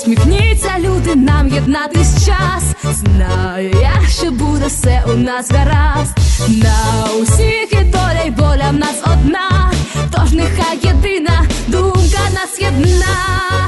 Усміхніться, люди, нам єднатись час. Знаю я, що буде все у нас гаразд. На усіх і доля, й боля в нас одна. Тож нехай єдина думка нас єдна.